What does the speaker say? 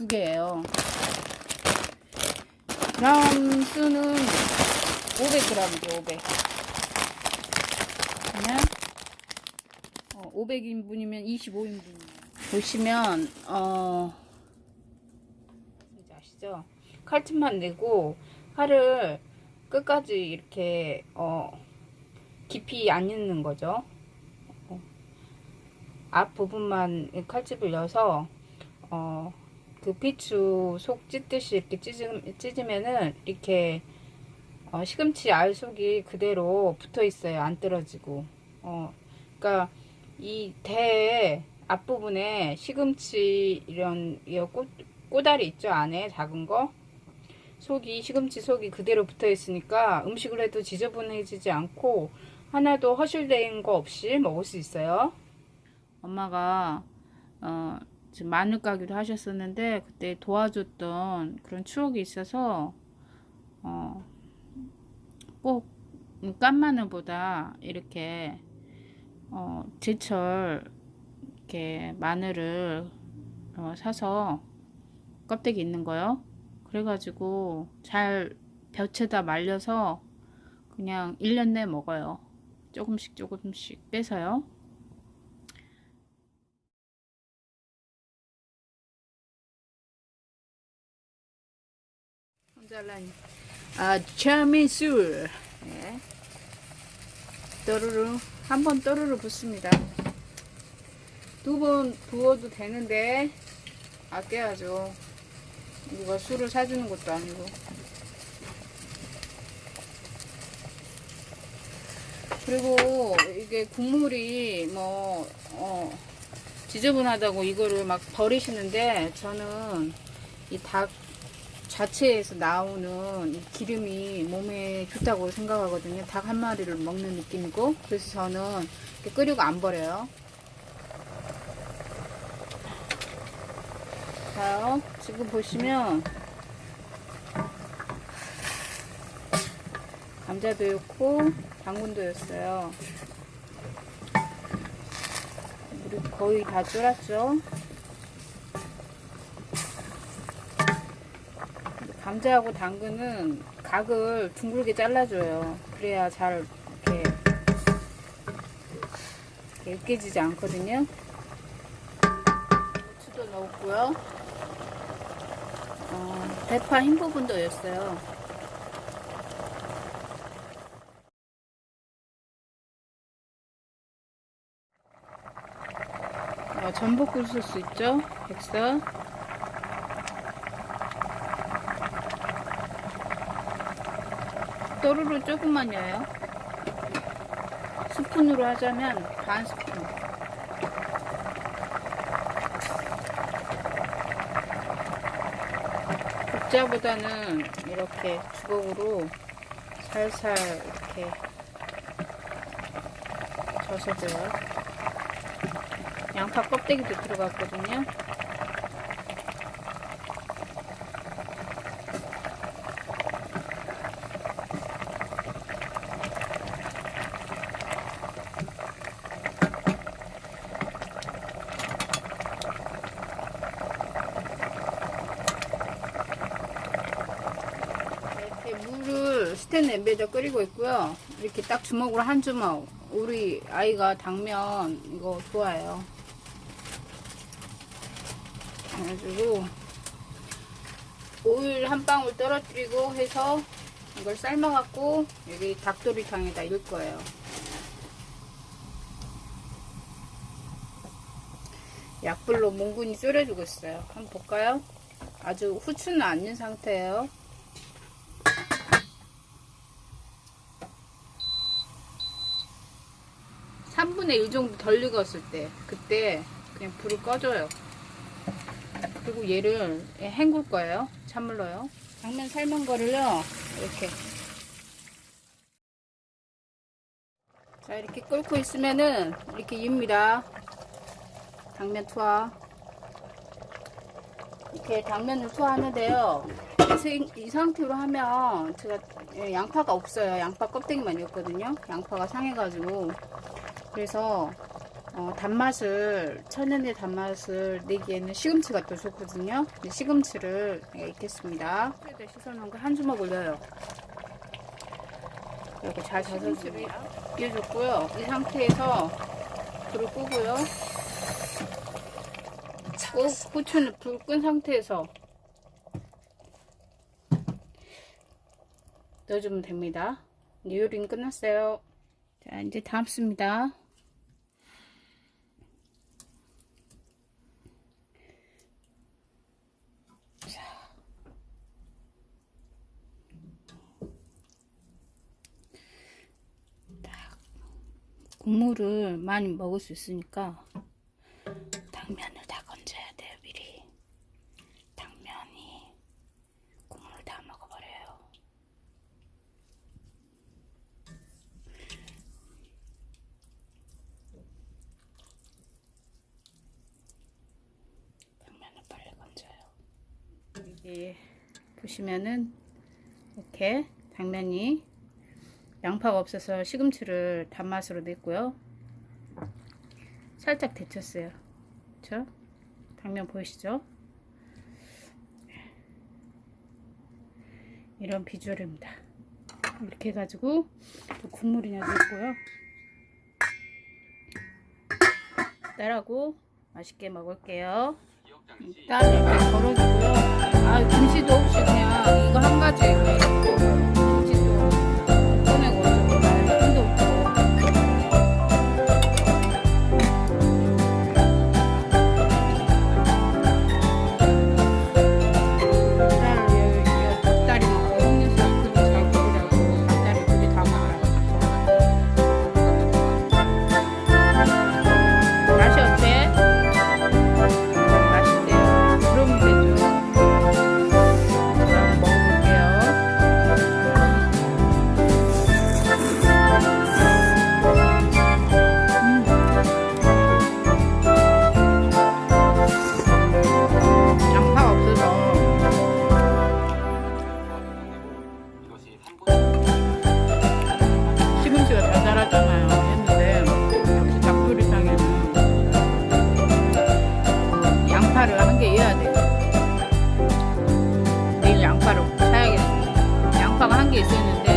두 개예요. 그람 수는 500g이죠, 500. 그러면 어, 500인분이면 25인분이에요. 보시면 어 아시죠? 칼집만 내고 칼을 끝까지 이렇게 어 깊이 안 있는 거죠. 어, 앞 부분만 칼집을 넣어서 어, 그 비추 속 찢듯이 이렇게 찢으, 찢으면은 이렇게 어, 시금치 알 속이 그대로 붙어 있어요. 안 떨어지고. 어, 그러니까 이대 앞부분에 시금치 이런 이 꽃, 꼬다리 있죠 안에 작은 거 속이 시금치 속이 그대로 붙어 있으니까 음식을 해도 지저분해지지 않고 하나도 허실된 거 없이 먹을 수 있어요. 엄마가 어, 지금 마늘 가기도 하셨었는데 그때 도와줬던 그런 추억이 있어서 어, 꼭 깐마늘보다 이렇게 어, 제철 이렇게 마늘을 어, 사서 껍데기 있는 거요. 그래가지고 잘 볕에다 말려서 그냥 1년 내 먹어요. 조금씩 조금씩 빼서요. 잘라니. 아, 차미술. 예. 또르르. 한 번 또르르 붓습니다. 두 번 부어도 되는데, 아껴야죠. 누가 술을 사주는 것도 아니고. 그리고 이게 국물이 뭐, 어, 지저분하다고 이거를 막 버리시는데, 저는 이 닭 자체에서 나오는 이 기름이 몸에 좋다고 생각하거든요. 닭 한 마리를 먹는 느낌이고, 그래서 저는 끓이고 안 버려요. 자요, 지금 보시면 감자도 넣고 당근도 넣었어요. 물이 거의 다 쫄았죠. 감자하고 당근은 각을 둥글게 잘라줘요. 그래야 잘 이렇게, 으깨지지 않거든요. 고추도 넣었고요. 어, 대파 흰 부분도 넣었어요. 어, 전복 굴 소스 있죠? 백서. 또르르 조금만 넣어요. 스푼으로 하자면 반 스푼. 국자보다는 이렇게 주걱으로 살살 이렇게 져서줘요. 양파 껍데기도 들어갔거든요. 이렇게 물을 스텐 냄비에다 끓이고 있고요. 이렇게 딱 주먹으로 한 주먹. 우리 아이가 당면 이거 좋아해요. 그래가지고 오일 한 방울 떨어뜨리고 해서 이걸 삶아갖고 여기 닭도리탕에다 넣을 거예요. 약불로 몽군이 졸여주고 있어요. 한번 볼까요? 아주 후추는 안 넣은 상태예요. 삼분의 1 정도 덜 익었을 때 그때 그냥 불을 꺼줘요. 그리고 얘를 헹굴 거예요. 찬물로요. 당면 삶은 거를요. 이렇게 자 이렇게 끓고 있으면은 이렇게 입니다. 당면 투하 이렇게 당면을 투하하는데요. 이 상태로 하면 제가 예, 양파가 없어요. 양파 껍데기만 있거든요. 양파가 상해가지고 그래서 어, 단맛을 천연의 단맛을 내기에는 시금치가 또 좋거든요. 근데 시금치를 예, 익겠습니다. 물에다 씻어놓은 거 한 주먹 올려요. 이렇게 잘 젖어줍니다. 비워줬고요. 이 상태에서 불을 끄고요. 꼭 후추는 불 끈 상태에서 넣어주면 됩니다. 이제 요리는 끝났어요. 자, 이제 담습니다. 국물을 많이 먹을 수 있으니까 당면을 다 건져야 돼요 미리. 당면이 국물을 다 먹어버려요. 당면을 빨리 건져요. 이게 보시면은 이렇게 당면이 양파가 없어서 시금치를 단맛으로 냈고요. 살짝 데쳤어요. 그쵸? 당면 보이시죠? 이런 비주얼입니다. 이렇게 해가지고 또 국물이나 넣고요. 딸하고 맛있게 먹을게요. 일단 이렇게 걸어주고요. 아, 김치도 없이 그냥 이거 한 가지. 양파로 사야겠습니다. 양파가 한 개 있었는데